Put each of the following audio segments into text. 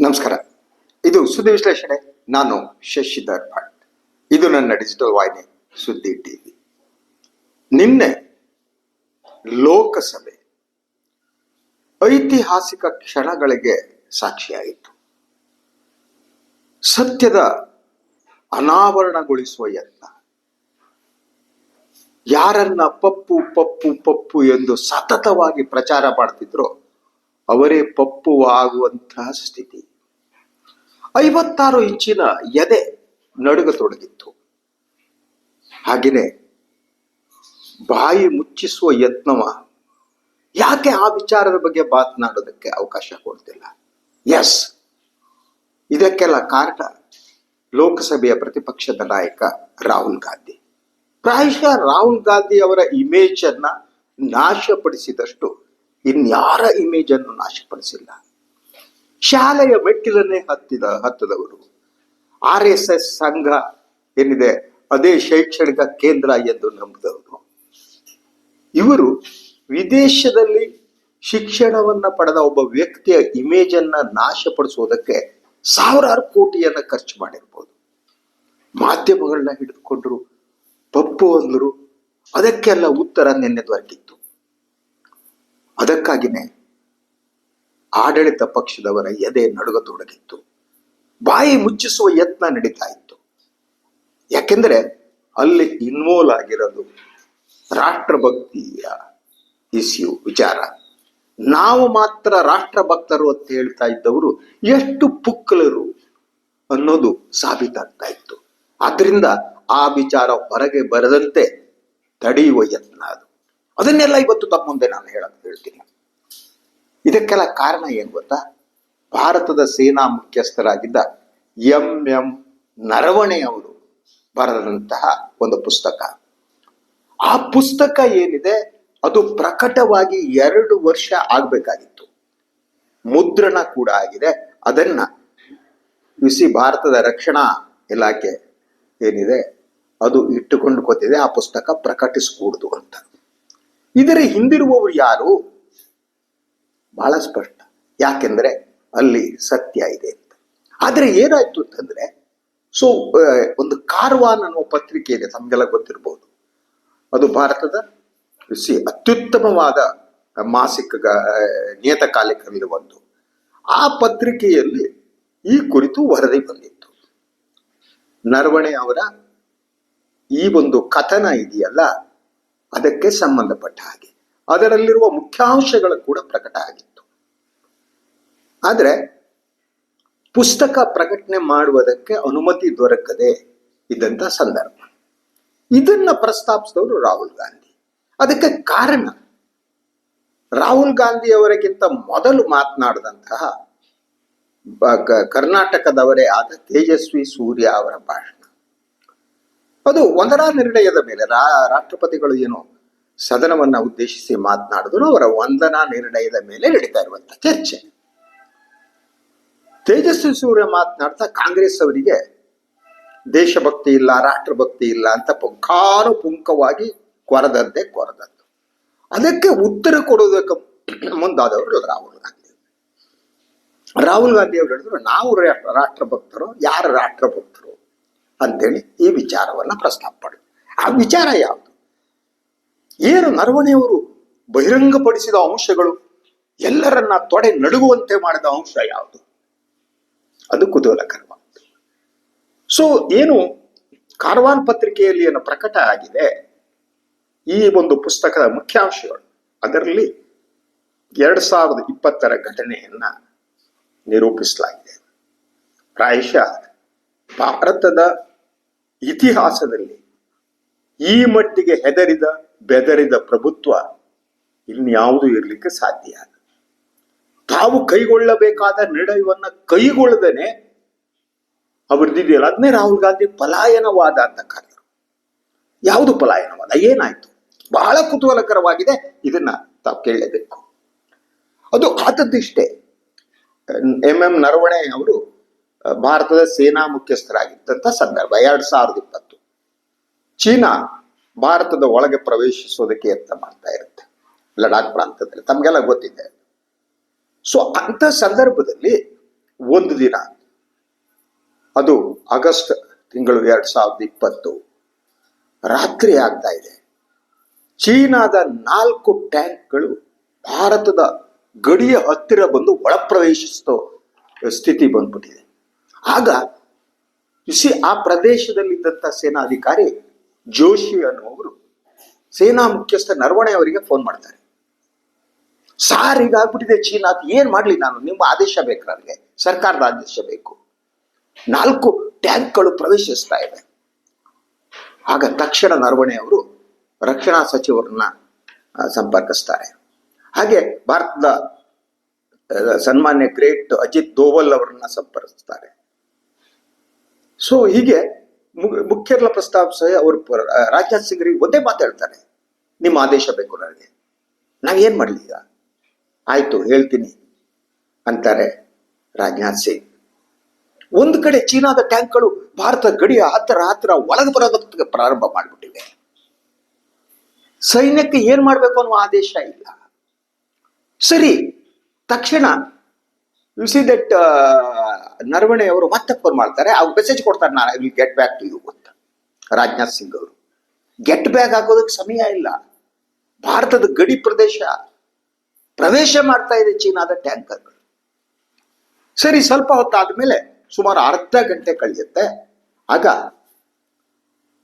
ನಮಸ್ಕಾರ. ಇದು ಸುದ್ದಿ ವಿಶ್ಲೇಷಣೆ. ನಾನು ಶಶಿಧರ್ ಭಟ್. ಇದು ನನ್ನ ಡಿಜಿಟಲ್ ವಾಹಿನಿ, ಸುದ್ದಿ ಟಿವಿ. ನಿನ್ನೆ ಲೋಕಸಭೆ ಐತಿಹಾಸಿಕ ಕ್ಷಣಗಳಿಗೆ ಸಾಕ್ಷಿಯಾಯಿತು. ಸತ್ಯದ ಅನಾವರಣಗೊಳಿಸುವ ಯತ್ನ. ಯಾರನ್ನ ಪಪ್ಪು ಪಪ್ಪು ಪಪ್ಪು ಎಂದು ಸತತವಾಗಿ ಪ್ರಚಾರ ಮಾಡ್ತಿದ್ರೋ ಅವರೇ ಪಪ್ಪು ಆಗುವಂತಹ ಸ್ಥಿತಿ. ಐವತ್ತಾರು ಇಂಚಿನ ಎದೆ ನಡುಗತೊಡಗಿತ್ತು. ಹಾಗೆಯೇ ಬಾಯಿ ಮುಚ್ಚಿಸುವ ಯತ್ನವ ಯಾಕೆ ಆ ವಿಚಾರದ ಬಗ್ಗೆ ಮಾತನಾಡೋದಕ್ಕೆ ಅವಕಾಶ ಕೊಡ್ತಿಲ್ಲ? ಎಸ್ ಇದಕ್ಕೆಲ್ಲ ಕಾರಣ ಲೋಕಸಭೆಯ ಪ್ರತಿಪಕ್ಷದ ನಾಯಕ ರಾಹುಲ್ ಗಾಂಧಿ. ಪ್ರಾಯಶಃ ರಾಹುಲ್ ಗಾಂಧಿ ಅವರ ಇಮೇಜ್ ಅನ್ನ ನಾಶಪಡಿಸಿದಷ್ಟು ಇನ್ಯಾರ ಇಮೇಜ್ ಅನ್ನು ನಾಶಪಡಿಸಿಲ್ಲ. ಶಾಲೆಯ ಮೆಟ್ಟಿಲನ್ನೇ ಹತ್ತಿದ, ಹತ್ತದವರು. ಆರ್ ಎಸ್ ಎಸ್ ಸಂಘ ಏನಿದೆ, ಅದೇ ಶೈಕ್ಷಣಿಕ ಕೇಂದ್ರ ಎಂದು ನಂಬಿದವರು. ಇವರು ವಿದೇಶದಲ್ಲಿ ಶಿಕ್ಷಣವನ್ನ ಪಡೆದ ಒಬ್ಬ ವ್ಯಕ್ತಿಯ ಇಮೇಜ್ ಅನ್ನ ನಾಶಪಡಿಸುವುದಕ್ಕೆ ಸಾವಿರಾರು ಕೋಟಿಯನ್ನ ಖರ್ಚು ಮಾಡಿರ್ಬೋದು. ಮಾಧ್ಯಮಗಳನ್ನ ಹಿಡಿದುಕೊಂಡ್ರು, ಪಪ್ಪು ಅಂದ್ರು, ಅದಕ್ಕೆಲ್ಲ ಉತ್ತರ ನಿನ್ನೆ ದೊರಕಿತ್ತು ಅದಕ್ಕಾಗಿನೇ ಆಡಳಿತ ಪಕ್ಷದವರ ಎದೆ ನಡುಗತೊಡಗಿತ್ತು. ಬಾಯಿ ಮುಚ್ಚಿಸುವ ಯತ್ನ ನಡೀತಾ ಇತ್ತು. ಯಾಕೆಂದ್ರೆ ಅಲ್ಲಿ ಇನ್ವಾಲ್ವ್ ಆಗಿರೋದು ರಾಷ್ಟ್ರಭಕ್ತಿಯ ಇಸ್ಯೂ ವಿಚಾರ. ನಾವು ಮಾತ್ರ ರಾಷ್ಟ್ರಭಕ್ತರು ಅಂತ ಹೇಳ್ತಾ ಇದ್ದವರು ಎಷ್ಟು ಪುಕ್ಕಲರು ಅನ್ನೋದು ಸಾಬೀತಾಗ್ತಾ ಇತ್ತು. ಆದ್ರಿಂದ ಆ ವಿಚಾರ ಹೊರಗೆ ಬರದಂತೆ ತಡೆಯುವ ಯತ್ನ ಅದು. ಅದನ್ನೆಲ್ಲ ಇವತ್ತು ತಮ್ಮ ಮುಂದೆ ನಾನು ಹೇಳಕ್ ಹೇಳ್ತೀನಿ. ಇದಕ್ಕೆಲ್ಲ ಕಾರಣ ಏನು ಗೊತ್ತಾ? ಭಾರತದ ಸೇನಾ ಮುಖ್ಯಸ್ಥರಾಗಿದ್ದ ಎಂ ಎಂ ನರವಣೆ ಅವರು ಬರೆದಂತಹ ಒಂದು ಪುಸ್ತಕ. ಆ ಪುಸ್ತಕ ಏನಿದೆ? ಅದು ಪ್ರಕಟವಾಗಿ ಎರಡು ವರ್ಷ ಆಗಬೇಕಾಗಿತ್ತು. ಮುದ್ರಣ ಕೂಡ ಆಗಿದೆ. ಅದನ್ನ ಬಿಸಿ ಭಾರತದ ರಕ್ಷಣಾ ಇಲಾಖೆ ಏನಿದೆ? ಅದು ಇಟ್ಟುಕೊಂಡು ಕೂತಿದೆ ಆ ಪುಸ್ತಕ ಪ್ರಕಟಿಸಕೂಡ್ದು ಅಂತ. ಇದರ ಹಿಂದಿರುವವರು ಯಾರು? ಬಹಳ ಸ್ಪಷ್ಟ. ಯಾಕೆಂದ್ರೆ ಅಲ್ಲಿ ಸತ್ಯ ಇದೆ ಅಂತ. ಆದರೆ ಏನಾಯ್ತು ಅಂತಂದ್ರೆ, ಸೊ ಒಂದು ಕಾರ್ವಾನ್ ಅನ್ನುವ ಪತ್ರಿಕೆ ಇದೆ, ತಮಗೆಲ್ಲ ಗೊತ್ತಿರಬಹುದು ಅದು ಭಾರತದ ಸಿ, ಅತ್ಯುತ್ತಮವಾದ ಮಾಸಿಕ ನಿಯತಕಾಲಿಕರಲ್ಲಿ ಒಂದು. ಆ ಪತ್ರಿಕೆಯಲ್ಲಿ ಈ ಕುರಿತು ವರದಿ ಬಂದಿತ್ತು. ನರವಣೆ ಅವರ ಈ ಒಂದು ಕಥನ ಇದೆಯಲ್ಲ, ಅದಕ್ಕೆ ಸಂಬಂಧಪಟ್ಟ ಹಾಗೆ. ಅದರಲ್ಲಿರುವ ಮುಖ್ಯಾಂಶಗಳು ಕೂಡ ಪ್ರಕಟ ಆಗಿತ್ತು. ಆದ್ರೆ ಪುಸ್ತಕ ಪ್ರಕಟಣೆ ಮಾಡುವುದಕ್ಕೆ ಅನುಮತಿ ದೊರಕದೆ ಇದ್ದಂತ ಸಂದರ್ಭ. ಇದನ್ನ ಪ್ರಸ್ತಾಪಿಸಿದವರು ರಾಹುಲ್ ಗಾಂಧಿ. ಅದಕ್ಕೆ ಕಾರಣ, ರಾಹುಲ್ ಗಾಂಧಿ ಅವರಿಗಿಂತ ಮೊದಲು ಮಾತನಾಡಿದಂತಹ ಕರ್ನಾಟಕದವರೇ ಆದ ತೇಜಸ್ವಿ ಸೂರ್ಯ ಅವರ ಭಾಷಣ. ಅದು ಒಂದರ ನಿರ್ಣಯದ ಮೇಲೆ ರಾ- ರಾಷ್ಟ್ರಪತಿಗಳು ಏನು ಸದನವನ್ನ ಉದ್ದೇಶಿಸಿ ಮಾತನಾಡಿದ್ರು ಅವರ ವಂದನಾ ನಿರ್ಣಯದ ಮೇಲೆ ನಡೀತಾ ಇರುವಂತ ಚರ್ಚೆ. ತೇಜಸ್ವಿ ಸೂರ್ಯ ಮಾತನಾಡ್ತಾ ಕಾಂಗ್ರೆಸ್ ಅವರಿಗೆ, ದೇಶಭಕ್ತಿ ಇಲ್ಲ, ರಾಷ್ಟ್ರಭಕ್ತಿ ಇಲ್ಲ ಅಂತ ಪುಂಖಾನುಪುಂಖವಾಗಿ ಕೊರದಂತೆ ಕೊರದದ್ದು ಅದಕ್ಕೆ ಉತ್ತರ ಕೊಡೋದಕ್ಕೆ ಮುಂದಾದವರು ರಾಹುಲ್ ಗಾಂಧಿ. ರಾಹುಲ್ ಗಾಂಧಿ ಅವರು ಹೇಳಿದ್ರು, ನಾವು ರಾಷ್ಟ್ರ ರಾಷ್ಟ್ರಭಕ್ತರು, ಯಾರು ರಾಷ್ಟ್ರಭಕ್ತರು ಅಂತೇಳಿ ಈ ವಿಚಾರವನ್ನ ಪ್ರಸ್ತಾಪ ಮಾಡಿದ್ರು ಆ ವಿಚಾರ ಯಾವುದು? ಏನು ನರವಣೆಯವರು ಬಹಿರಂಗಪಡಿಸಿದ ಅಂಶಗಳು, ಎಲ್ಲರನ್ನ ತೊಡೆ ನಡುಗುವಂತೆ ಮಾಡಿದ ಅಂಶ ಯಾವುದು? ಅದು ಕುತೂಹಲಕರವಾದ ಸೊ ಏನು ಕಾರ್ವಾನ್ ಪತ್ರಿಕೆಯಲ್ಲಿ ಏನು ಪ್ರಕಟ ಆಗಿದೆ, ಈ ಒಂದು ಪುಸ್ತಕದ ಮುಖ್ಯಾಂಶಗಳು, ಅದರಲ್ಲಿ ಎರಡ್ ಸಾವಿರದ ಇಪ್ಪತ್ತರ ಘಟನೆಯನ್ನ ನಿರೂಪಿಸಲಾಗಿದೆ ಪ್ರಾಯಶಃ ಭಾರತದ ಇತಿಹಾಸದಲ್ಲಿ ಈ ಮಟ್ಟಿಗೆ ಹೆದರಿದ, ಬೆದರಿದ ಪ್ರಭುತ್ವ ಇನ್ಯಾವುದೂ ಇರಲಿಕ್ಕೆ ಸಾಧ್ಯ. ತಾವು ಕೈಗೊಳ್ಳಬೇಕಾದ ನಿರ್ಣಯವನ್ನ ಕೈಗೊಳ್ಳದೇನೆ ಅವ್ರದ್ದಿದೆಯಲ್ಲ ಅದನ್ನೇ ರಾಹುಲ್ ಗಾಂಧಿ ಪಲಾಯನವಾದ ಅಂತ ಕರೆದರು. ಯಾವುದು ಪಲಾಯನವಾದ? ಏನಾಯ್ತು? ಬಹಳ ಕುತೂಹಲಕರವಾಗಿದೆ. ಇದನ್ನ ತಾವು ಕೇಳಲೇಬೇಕು. ಅದು ಆದದ್ದಿಷ್ಟೇ ಎಂ ಎಂ ನರವಣೆ ಅವರು ಭಾರತದ ಸೇನಾ ಮುಖ್ಯಸ್ಥರಾಗಿದ್ದಂತ ಸಂದರ್ಭ, ಎರಡ್ ಸಾವಿರದ ಇಪ್ಪತ್ತು. ಚೀನಾ ಭಾರತದ ಒಳಗೆ ಪ್ರವೇಶಿಸೋದಕ್ಕೆ ಯತ್ನ ಮಾಡ್ತಾ ಇರುತ್ತೆ. ಲಡಾಖ್ ಪ್ರಾಂತದಲ್ಲಿ ತಮಗೆಲ್ಲ ಗೊತ್ತಿದೆ. ಸೊ ಅಂತ ಸಂದರ್ಭದಲ್ಲಿ ಒಂದು ದಿನ, ಅದು ಆಗಸ್ಟ್ ತಿಂಗಳು ಎರಡ್ ಸಾವಿರದ ಇಪ್ಪತ್ತು, ರಾತ್ರಿ ಆಗ್ತಾ ಇದೆ. ಚೀನಾದ ನಾಲ್ಕು ಟ್ಯಾಂಕ್ಗಳು ಭಾರತದ ಗಡಿಯ ಹತ್ತಿರ ಬಂದು ಒಳಪ್ರವೇಶಿಸೋ ಸ್ಥಿತಿ ಬಂದ್ಬಿಟ್ಟಿದೆ. ಆಗ ಸಿ ಆ ಪ್ರದೇಶದಲ್ಲಿದ್ದಂಥ ಸೇನಾಧಿಕಾರಿ ಜೋಶಿ ಅನ್ನುವರು ಸೇನಾ ಮುಖ್ಯಸ್ಥ ನರವಣೆ ಅವರಿಗೆ ಫೋನ್ ಮಾಡ್ತಾರೆ. ಸಾರ್ ಹೀಗಾಗ್ಬಿಟ್ಟಿದೆ ಚೀನಾ ಏನ್ ಮಾಡ್ಲಿ ನಾನು? ನಿಮ್ಮ ಆದೇಶ ಬೇಕು ನನಗೆ. ಸರ್ಕಾರದ ಆದೇಶ ಬೇಕು. ನಾಲ್ಕು ಟ್ಯಾಂಕ್ಗಳು ಪ್ರವೇಶಿಸ್ತಾ ಇವೆ ಆಗ ತಕ್ಷಣ ನರವಣೆ ಅವರು ರಕ್ಷಣಾ ಸಚಿವರನ್ನ ಸಂಪರ್ಕಿಸ್ತಾರೆ. ಹಾಗೆ ಭಾರತದ ಸನ್ಮಾನ್ಯ ಗ್ರೇಟ್ ಅಜಿತ್ ದೋವಲ್ ಅವರನ್ನ ಸಂಪರ್ಕಿಸ್ತಾರೆ. ಸೊ, ಹೀಗೆ ಮುಖ್ಯರ್ಲ ಪ್ರಸ್ತಾಪ ಪ್ರಸ್ತಾಪಿಸಿ ಅವರು ರಾಜನಾಥ್ ಸಿಂಗ್ರಿಗೆ ಒಂದೇ ಮಾತಾಡ್ತಾರೆ ನಿಮ್ಮ ಆದೇಶ ಬೇಕು ನನಗೆ. ನಾವೇನ್ ಮಾಡ್ಲಿ ಈಗ? ಆಯ್ತು, ಹೇಳ್ತೀನಿ ಅಂತಾರೆ ರಾಜನಾಥ್ ಸಿಂಗ್. ಒಂದು ಕಡೆ ಚೀನಾದ ಟ್ಯಾಂಕ್ಗಳು ಭಾರತ ಗಡಿಯ ಹತ್ತಿರ ಹತ್ತಿರ ಒಳಗೆ ಬರೋದಕ್ಕೆ ಪ್ರಾರಂಭ ಮಾಡಿಬಿಟ್ಟಿವೆ. ಸೈನ್ಯಕ್ಕೆ ಏನ್ ಮಾಡ್ಬೇಕು ಅನ್ನೋ ಆದೇಶ ಇಲ್ಲ. ಸರಿ, ತಕ್ಷಣ ಯು ಸಿ ದಟ್ ನರವಣೆ ಅವರು ಮತ್ತೆ ಫೋನ್ ಮಾಡ್ತಾರೆ. ಅವ್ರು ಮೆಸೇಜ್ ಕೊಡ್ತಾರೆ, ನಾನು will get back to you ಅಂತ. ರಾಜನಾಥ್ ಸಿಂಗ್ ಅವರು. ಗೆಟ್ ಬ್ಯಾಕ್ ಆಗೋದಕ್ಕೆ ಸಮಯ ಇಲ್ಲ. ಭಾರತದ ಗಡಿ ಪ್ರದೇಶ ಪ್ರವೇಶ ಮಾಡ್ತಾ ಇದೆ ಚೀನಾದ ಟ್ಯಾಂಕರ್ಗಳು. ಸರಿ, ಸ್ವಲ್ಪ ಹೊತ್ತಾದ್ಮೇಲೆ ಸುಮಾರು ಅರ್ಧ ಗಂಟೆ ಕಳೆಯುತ್ತೆ. ಆಗ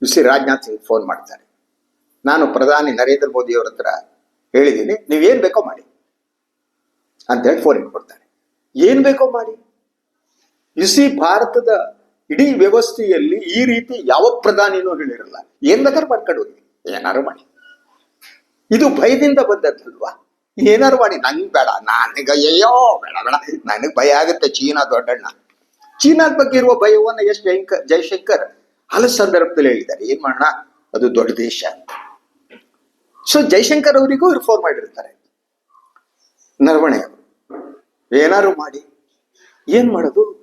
ಸಿ ರಾಜನಾಥ್ ಸಿಂಗ್ ಫೋನ್ ಮಾಡ್ತಾರೆ. ನಾನು ಪ್ರಧಾನಿ ನರೇಂದ್ರ ಮೋದಿ ಅವ್ರ ಹತ್ರ ಹೇಳಿದ್ದೀನಿ ನೀವೇನ್ ಬೇಕೋ ಮಾಡಿ ಅಂತೇಳಿ ಫೋನ್ ಇಟ್ಕೊಡ್ತಾರೆ. ಏನ್ ಬೇಕೋ ಮಾಡಿ? ಇಸಿ ಭಾರತದ ಇಡೀ ವ್ಯವಸ್ಥೆಯಲ್ಲಿ ಈ ರೀತಿ ಯಾವ ಪ್ರಧಾನಿನೂ ಹೇಳಿರಲ್ಲ. ಏನ್ ಬೇಕಾದ್ರೆ ಮಾಡ್ಕೊಂಡು ಏನಾರು ಮಾಡಿ. ಇದು ಭಯದಿಂದ ಬಂದದ್ದಲ್ವಾ? ಏನಾರು ಮಾಡಿ, ನಂಗೆ ಬೇಡ, ನನಗೆ ಅಯ್ಯೋ, ಬೇಡ ಬೇಡ. ನನಗೆ ಭಯ ಆಗುತ್ತೆ ಚೀನಾ ದೊಡ್ಡಣ್ಣ. ಚೀನಾದ ಬಗ್ಗೆ ಇರುವ ಭಯವನ್ನ ಎಸ್ ಜಯಂಕರ್ ಜಯಶಂಕರ್ ಹಲ ಸಂದರ್ಭದಲ್ಲಿ ಹೇಳಿದ್ದಾರೆ. ಏನ್ ಮಾಡೋಣ? ಅದು ದೊಡ್ಡ ದೇಶ ಅಂತ. ಸೊ ಜಯಶಂಕರ್ ಅವರಿಗೂ ಇವ್ರು ಫೋನ್ ಮಾಡಿರ್ತಾರೆ. ನರವಣೆ ಅವರು. ಏನಾರು ಮಾಡಿ. ಏನ್ ಮಾಡೋದು?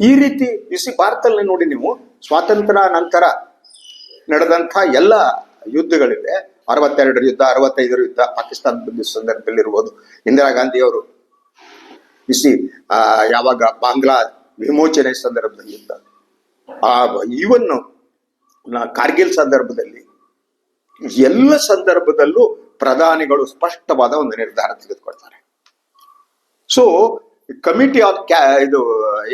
ಈ ರೀತಿ ಬಿಸಿ ಭಾರತದಲ್ಲಿ ನೋಡಿ ನೀವು, ಸ್ವಾತಂತ್ರ್ಯ ನಂತರ ನಡೆದಂಥ ಎಲ್ಲ ಯುದ್ಧಗಳಿವೆ. ಅರವತ್ತೆರಡರ ಯುದ್ಧ ಅರವತ್ತೈದರ ಯುದ್ಧ ಪಾಕಿಸ್ತಾನದ ಸಂದರ್ಭದಲ್ಲಿ ಇರ್ಬೋದು ಇಂದಿರಾ ಗಾಂಧಿ ಅವರು ಇಸಿ ಆ, ಯಾವಾಗ ಬಾಂಗ್ಲಾ ವಿಮೋಚನೆ ಸಂದರ್ಭದಲ್ಲಿ ಯುದ್ಧ. ಆ ಈವನ್ ಕಾರ್ಗಿಲ್ ಸಂದರ್ಭದಲ್ಲಿ ಎಲ್ಲ ಸಂದರ್ಭದಲ್ಲೂ ಪ್ರಧಾನಿಗಳು ಸ್ಪಷ್ಟವಾದ ಒಂದು ನಿರ್ಧಾರ ತೆಗೆದುಕೊಳ್ತಾರೆ. ಸೊ ಕಮಿಟಿ ಆಫ್ ಕ್ಯಾ ಇದು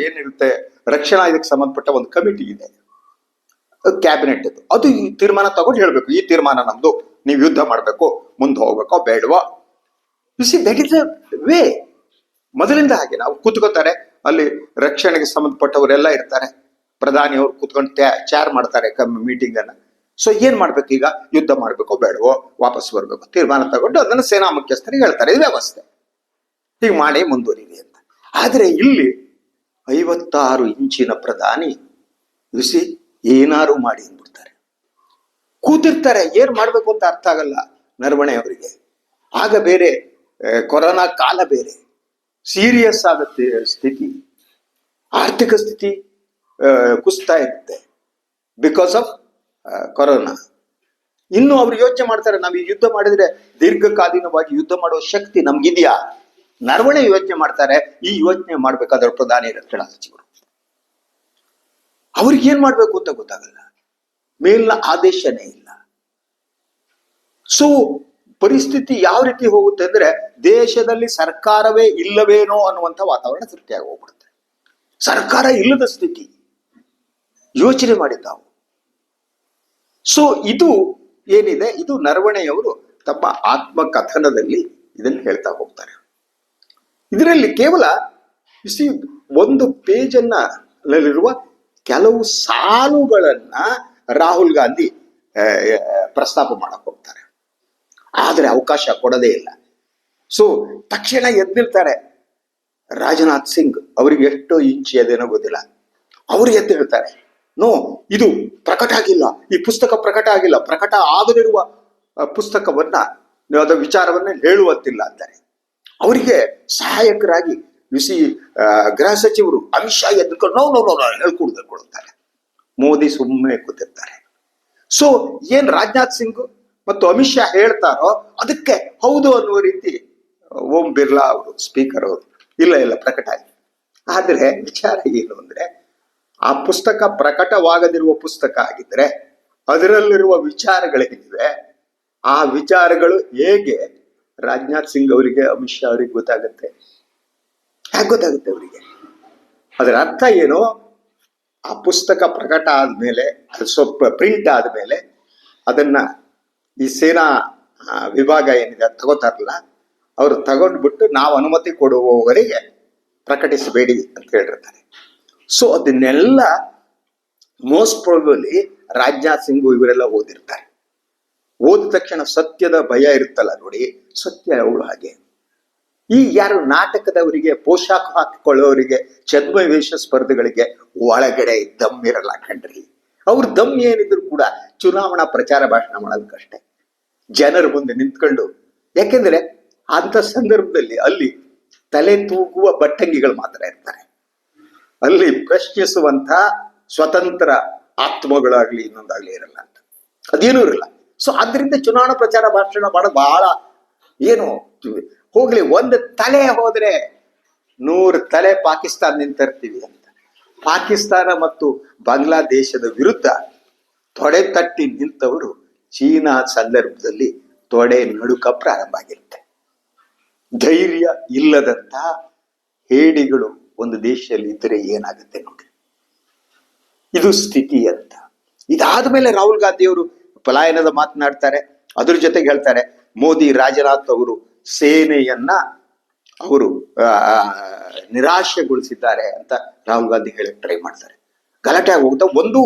ಏನಿರುತ್ತೆ ರಕ್ಷಣಾ ಇದಕ್ಕೆ ಸಂಬಂಧಪಟ್ಟ ಒಂದು ಕಮಿಟಿ ಇದೆ. ಕ್ಯಾಬಿನೆಟ್ ಇದು ಅದು ಈ ತೀರ್ಮಾನ ತಗೊಂಡು ಹೇಳ್ಬೇಕು. ಈ ತೀರ್ಮಾನ ನಮ್ದು. ನೀವು ಯುದ್ಧ ಮಾಡಬೇಕು, ಮುಂದೆ ಹೋಗ್ಬೇಕೋ, ಬೇಡವೋ. You see that is way ಮೊದಲಿಂದ ಹಾಗೆ. ನಾವು ಕೂತ್ಕೋತಾರೆ ಅಲ್ಲಿ ರಕ್ಷಣೆಗೆ ಸಂಬಂಧಪಟ್ಟವರೆಲ್ಲ ಇರ್ತಾರೆ. ಪ್ರಧಾನಿ ಅವರು ಕೂತ್ಕೊಂಡು ಚಾರ್ ಮಾಡ್ತಾರೆ ಮೀಟಿಂಗ್ ಅನ್ನ. ಸೊ ಏನ್ ಮಾಡ್ಬೇಕು ಈಗ? ಯುದ್ಧ ಮಾಡ್ಬೇಕೋ, ಬೇಡವೋ, ವಾಪಸ್ ಬರ್ಬೇಕು. ತೀರ್ಮಾನ ತಗೊಂಡು ಅದನ್ನ ಸೇನಾ ಮುಖ್ಯಸ್ಥರಿಗೆ ಹೇಳ್ತಾರೆ. ಇದು ವ್ಯವಸ್ಥೆ. ಹೀಗೆ ಮಾಡಿ ಮುಂದುವರಿರಿ ಅಂತ. ಆದ್ರೆ ಇಲ್ಲಿ ಐವತ್ತಾರು ಇಂಚಿನ ಪ್ರಧಾನಿ. ಬಿಸಿ ಏನಾರು ಮಾಡಿ ಅಂದ್ಬಿಡ್ತಾರೆ. ಕೂತಿರ್ತಾರೆ, ಏನ್ ಮಾಡ್ಬೇಕು ಅಂತ ಅರ್ಥ ಆಗಲ್ಲ ನರವಣೆ ಅವರಿಗೆ. ಆಗ ಬೇರೆ ಕೊರೋನಾ ಕಾಲ ಬೇರೆ. ಸೀರಿಯಸ್ ಆಗುತ್ತೆ ಸ್ಥಿತಿ. ಆರ್ಥಿಕ ಸ್ಥಿತಿ ಕುಸ್ತಾ ಇರುತ್ತೆ. Because of corona. ಇನ್ನು ಅವ್ರು ಯೋಚನೆ ಮಾಡ್ತಾರೆ, ನಾವು ಯುದ್ಧ ಮಾಡಿದ್ರೆ ದೀರ್ಘಕಾಲೀನವಾಗಿ ಯುದ್ಧ ಮಾಡುವ ಶಕ್ತಿ ನಮ್ಗಿದೆಯಾ? ನರವಣೆ ಯೋಚನೆ ಮಾಡ್ತಾರೆ, ಈ ಯೋಚನೆ ಮಾಡ್ಬೇಕಾದ್ರೆ ಪ್ರಧಾನಿ ರಕ್ಷಣಾ ಸಚಿವರು ಅವ್ರಿಗೆ ಏನ್ ಮಾಡ್ಬೇಕು ಅಂತ ಗೊತ್ತಾಗಲ್ಲ. ಮೇಲಿನ ಆದೇಶನೇ ಇಲ್ಲ. ಸೊ ಪರಿಸ್ಥಿತಿ ಯಾವ ರೀತಿ ಹೋಗುತ್ತೆ ಅಂದ್ರೆ ದೇಶದಲ್ಲಿ ಸರ್ಕಾರವೇ ಇಲ್ಲವೇನೋ ಅನ್ನುವಂಥ ವಾತಾವರಣ ಸೃಷ್ಟಿಯಾಗಿ ಹೋಗ್ಬಿಡುತ್ತೆ ಸರ್ಕಾರ ಇಲ್ಲದ ಸ್ಥಿತಿ. ಯೋಚನೆ ಮಾಡಿದ್ದಾವು ಸೊ ಇದು ಏನಿದೆ? ಇದು ನರವಣೆಯವರು ತಮ್ಮ ಆತ್ಮಕಥನದಲ್ಲಿ ಇದನ್ನು ಹೇಳ್ತಾ ಹೋಗ್ತಾರೆ. ಇದರಲ್ಲಿ ಕೇವಲ ಒಂದು ಪೇಜನ್ನ ಅಲ್ಲಿರುವ ಕೆಲವು ಸಾಲುಗಳನ್ನ ರಾಹುಲ್ ಗಾಂಧಿ ಪ್ರಸ್ತಾಪ ಮಾಡಕ್ ಹೋಗ್ತಾರೆ. ಆದ್ರೆ ಅವಕಾಶ ಕೊಡದೇ ಇಲ್ಲ. ಸೊ ತಕ್ಷಣ ಎದ್ದಿರ್ತಾರೆ ರಾಜನಾಥ್ ಸಿಂಗ್ ಅವರಿಗೆ ಎಷ್ಟು ಇಂಚಿ ಅದೇನೋ ಗೊತ್ತಿಲ್ಲ. ಅವ್ರು ಎದ್ದಿರ್ತಾರೆ ನೋ, ಇದು ಪ್ರಕಟ ಆಗಿಲ್ಲ. ಈ ಪುಸ್ತಕ ಪ್ರಕಟ ಆಗಿಲ್ಲ. ಪ್ರಕಟ ಆಗದಿರುವ ಪುಸ್ತಕವನ್ನ ವಿಚಾರವನ್ನ ಹೇಳುವಂತಿಲ್ಲ ಅಂತಾರೆ ಅವರಿಗೆ ಸಹಾಯಕರಾಗಿ ಬಿಸಿ ಗೃಹ ಸಚಿವರು ಅಮಿತ್ ಶಾ ಎದ್ಕೊಂಡು ನೋ ನೋ ನೋ ನೋ ಹೇಳ್ಕೊಡ್ದು ಕೊಡ್ತಾರೆ ಮೋದಿ ಸುಮ್ಮನೆ ಕೂತಿರ್ತಾರೆ. ಸೊ ಏನ್ ರಾಜನಾಥ್ ಸಿಂಗ್ ಮತ್ತು ಅಮಿತ್ ಶಾ ಹೇಳ್ತಾರೋ ಅದಕ್ಕೆ ಹೌದು ಅನ್ನುವ ರೀತಿ, ಓಂ ಬಿರ್ಲಾ ಅವರು, ಸ್ಪೀಕರ್ ಅವರು, ಇಲ್ಲ ಇಲ್ಲ, ಪ್ರಕಟ ಆಯ್ತು ಆದ್ರೆ ವಿಚಾರ ಏನು ಅಂದ್ರೆ, ಆ ಪುಸ್ತಕ ಪ್ರಕಟವಾಗದಿರುವ ಪುಸ್ತಕ ಆಗಿದ್ರೆ, ಅದರಲ್ಲಿರುವ ವಿಚಾರಗಳೇನಿವೆ, ಆ ವಿಚಾರಗಳು ಹೇಗೆ ರಾಜನಾಥ್ ಸಿಂಗ್ ಅವರಿಗೆ, ಅಮಿತ್ ಶಾ ಅವರಿಗೆ ಗೊತ್ತಾಗುತ್ತೆ. ಹೇಗೆ ಗೊತ್ತಾಗುತ್ತೆ ಅವರಿಗೆ? ಅದರ ಅರ್ಥ ಏನು? ಆ ಪುಸ್ತಕ ಪ್ರಕಟ ಆದ್ಮೇಲೆ, ಅದು ಸ್ವಲ್ಪ ಪ್ರಿಂಟ್ ಆದಮೇಲೆ ಅದನ್ನ ಈ ಸೇನಾ ವಿಭಾಗ ಏನಿದೆ ತಗೋತಾರಲ್ಲ, ಅವರು ತಗೊಂಡ್ಬಿಟ್ಟು ನಾವು ಅನುಮತಿ ಕೊಡುವವರಿಗೆ ಪ್ರಕಟಿಸಬೇಡಿ ಅಂತ ಹೇಳಿರ್ತಾರೆ ಸೊ ಅದನ್ನೆಲ್ಲ ಮೋಸ್ಟ್ ಪ್ರಾಬಲಿ ರಾಜನಾಥ್ ಸಿಂಗ್ ಇವರೆಲ್ಲ ಓದಿರ್ತಾರೆ. ಓದಿದ ತಕ್ಷಣ ಸತ್ಯದ ಭಯ ಇರುತ್ತಲ್ಲ ನೋಡಿ, ಸತ್ಯ ಅವಳು ಹಾಗೆ. ಈ ಯಾರು ನಾಟಕದವರಿಗೆ ಪೋಷಾಕ ಹಾಕಿಕೊಳ್ಳೋರಿಗೆ ವೇಷ ಸ್ಪರ್ಧೆಗಳಿಗೆ ಒಳಗಡೆ ದಮ್ ಇರಲ್ಲ ಕಣ್ರಿ ಅವ್ರ ದಮ್ ಏನಿದ್ರು ಕೂಡ ಚುನಾವಣಾ ಪ್ರಚಾರ ಭಾಷಣ ಮಾಡೋದಕ್ಕಷ್ಟೇ ಜನರ ಮುಂದೆ ನಿಂತ್ಕೊಂಡು, ಯಾಕೆಂದ್ರೆ ಅಂತ ಸಂದರ್ಭದಲ್ಲಿ ಅಲ್ಲಿ ತಲೆ ತೂಗುವ ಬಟ್ಟಂಗಿಗಳು ಮಾತ್ರ ಇರ್ತಾರೆ. ಅಲ್ಲಿ ಪ್ರಶ್ನಿಸುವಂತ ಸ್ವತಂತ್ರ ಆತ್ಮಗಳಾಗ್ಲಿ ಇನ್ನೊಂದಾಗ್ಲಿ ಇರಲ್ಲ ಅಂತ. ಅದೇನೂ ಇರಲ್ಲ. ಸೊ ಆದ್ರಿಂದ ಚುನಾವಣಾ ಪ್ರಚಾರ ಭಾಷಣ ಮಾಡೋದು ಬಹಳ ಏನು ಹೋಗ್ಲಿ, ಒಂದು ತಲೆ ಹೋದ್ರೆ ನೂರು ತಲೆ ಪಾಕಿಸ್ತಾನ ನಿಂತರ್ತೀವಿ ಅಂತ. ಪಾಕಿಸ್ತಾನ ಮತ್ತು ಬಾಂಗ್ಲಾದೇಶದ ವಿರುದ್ಧ ತೊಡೆ ತಟ್ಟಿ ನಿಂತವರು ಚೀನಾ ಸಂದರ್ಭದಲ್ಲಿ ತೊಡೆ ನಡುಕ ಪ್ರಾರಂಭ ಆಗಿರುತ್ತೆ. ಧೈರ್ಯ ಇಲ್ಲದಂತ ಹೇಡಿಗಳು ಒಂದು ದೇಶದಲ್ಲಿ ಇದ್ದರೆ ಏನಾಗುತ್ತೆ ನೋಡಿ. ಇದು ಸ್ಥಿತಿ ಅಂತ. ಇದಾದ ಮೇಲೆ ರಾಹುಲ್ ಗಾಂಧಿ ಅವರು ಪಲಾಯನದ ಮಾತನಾಡ್ತಾರೆ, ಅದ್ರ ಜೊತೆಗೆ ಹೇಳ್ತಾರೆ, ಮೋದಿ ರಾಜನಾಥ್ ಅವರು ಸೇನೆಯನ್ನ ಅವರು ನಿರಾಶೆಗೊಳಿಸಿದ್ದಾರೆ ಅಂತ ರಾಹುಲ್ ಗಾಂಧಿ ಹೇಳಕ್ ಟ್ರೈ ಮಾಡ್ತಾರೆ. ಗಲಾಟೆ ಆಗೋಗ್ತಾ ಒಂದು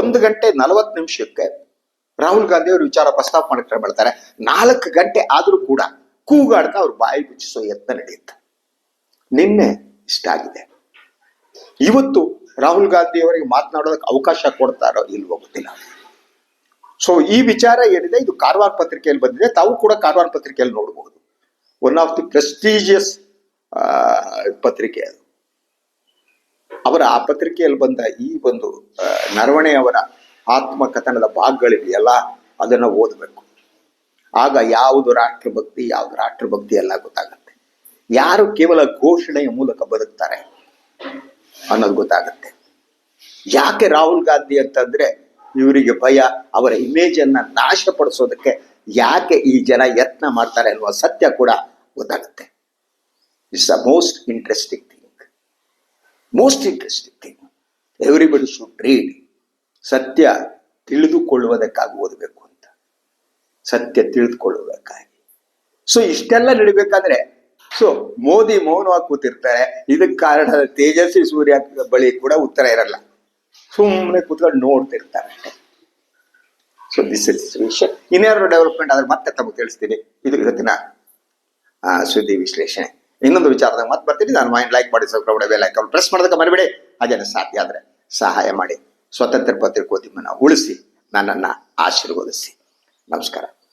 ಒಂದು ಗಂಟೆ ನಲವತ್ತು ನಿಮಿಷಕ್ಕೆ ರಾಹುಲ್ ಗಾಂಧಿ ಅವರು ವಿಚಾರ ಪ್ರಸ್ತಾಪ ಮಾಡಕ್ ಟ್ರೈ ಮಾಡ್ತಾರೆ. ನಾಲ್ಕು ಗಂಟೆ ಆದ್ರೂ ಕೂಡ ಕೂಗಾಡ್ತಾ ಅವ್ರು ಬಾಯಿ ಮುಚ್ಚಿಸೋ ಯತ್ನ ನಡೆಯುತ್ತೆ. ನಿನ್ನೆ ಇಷ್ಟ ಆಗಿದೆ. ಇವತ್ತು ರಾಹುಲ್ ಗಾಂಧಿ ಅವರಿಗೆ ಮಾತನಾಡೋದಕ್ಕೆ ಅವಕಾಶ ಕೊಡ್ತಾರೋ ಇಲ್ವೋ ಗೊತ್ತಿಲ್ಲ. ಸೊ ಈ ವಿಚಾರ ಏನಿದೆ, ಇದು ಕಾರವಾರ ಪತ್ರಿಕೆಯಲ್ಲಿ ಬಂದಿದೆ, ತಾವು ಕೂಡ ಕಾರವಾರ ಪತ್ರಿಕೆಯಲ್ಲಿ ನೋಡಬಹುದು ಒನ್ ಆಫ್ ದಿ ಪ್ರೆಸ್ಟೀಜಿಯಸ್ ಪತ್ರಿಕೆ ಅದು. ಅವರ ಆ ಪತ್ರಿಕೆಯಲ್ಲಿ ಬಂದ ಈ ಒಂದು ನರವಣೆಯವರ ಆತ್ಮಕಥನದ ಭಾಗಗಳಿದೆಯಲ್ಲ ಅದನ್ನು ಓದಬೇಕು. ಆಗ ಯಾವುದು ರಾಷ್ಟ್ರಭಕ್ತಿ ಯಾವುದು ರಾಷ್ಟ್ರಭಕ್ತಿ ಎಲ್ಲ ಗೊತ್ತಾಗುತ್ತೆ. ಯಾರು ಕೇವಲ ಘೋಷಣೆಯ ಮೂಲಕ ಬದುಕ್ತಾರೆ ಅನ್ನೋದು ಗೊತ್ತಾಗುತ್ತೆ. ಯಾಕೆ ರಾಹುಲ್ ಗಾಂಧಿ ಅಂತಂದ್ರೆ ಇವರಿಗೆ ಭಯ, ಅವರ ಇಮೇಜ್ ನಾಶಪಡಿಸೋದಕ್ಕೆ ಯಾಕೆ ಈ ಜನ ಯತ್ನ ಮಾಡ್ತಾರೆ ಅನ್ನುವ ಸತ್ಯ ಕೂಡ ಗೊತ್ತಾಗುತ್ತೆ. It's a most interesting thing most interesting thing everybody should read ಸತ್ಯ ತಿಳಿದುಕೊಳ್ಳುವುದಕ್ಕಾಗಿ ಓದಬೇಕು ಅಂತ. ಸತ್ಯ ತಿಳಿದುಕೊಳ್ಳುವುದಕ್ಕಾಗಿ. ಸೊ ಇಷ್ಟೆಲ್ಲ ನಡಿಬೇಕಾದ್ರೆ ಸೊ ಮೋದಿ ಮೌನವಾಗಿ ಕೂತಿರ್ತಾರೆ. ಇದಕ್ಕೆ ಕಾರಣ ತೇಜಸ್ವಿ ಸೂರ್ಯ ಬಳಿ ಕೂಡ ಉತ್ತರ ಇರಲ್ಲ. ಸುಮ್ಮನೆ ಕೂತ್ಕೊಂಡು ನೋಡ್ತಿರ್ತಾರೆ. ಸೊ ದಿಸ್ ಇಸ್ ವಿಷಯ ಇನ್ನೇನಾದ್ರು ಡೆವಲಪ್ಮೆಂಟ್ ಆದ್ರೆ ಮತ್ತೆ ತಮಗೆ ತಿಳಿಸ್ತೀನಿ. ಇದು ಇವತ್ತಿನ ಸುದ್ದಿ ವಿಶ್ಲೇಷಣೆ. ಇನ್ನೊಂದು ವಿಚಾರದಾಗ ಮತ್ತೆ ಬರ್ತೀನಿ. ನಾನು ಮೈಂಡ್ ಲೈಕ್ ಮಾಡಿ ಸಬ್ಸ್ಕ್ರೈಬ್ ಬೆಲ್ ಐಕಾನ್ ಪ್ರೆಸ್ ಮಾಡೋದಕ್ಕೆ ಮರಿಬೇಡಿ. ಹಾಗೇನೆ ಸಾಧ್ಯ ಆದರೆ ಸಹಾಯ ಮಾಡಿ. ಸ್ವತಂತ್ರ ಪತ್ರಿಕೋದ್ಯಮನ ಉಳಿಸಿ, ನನ್ನನ್ನ ಆಶೀರ್ವದಿಸಿ. ನಮಸ್ಕಾರ.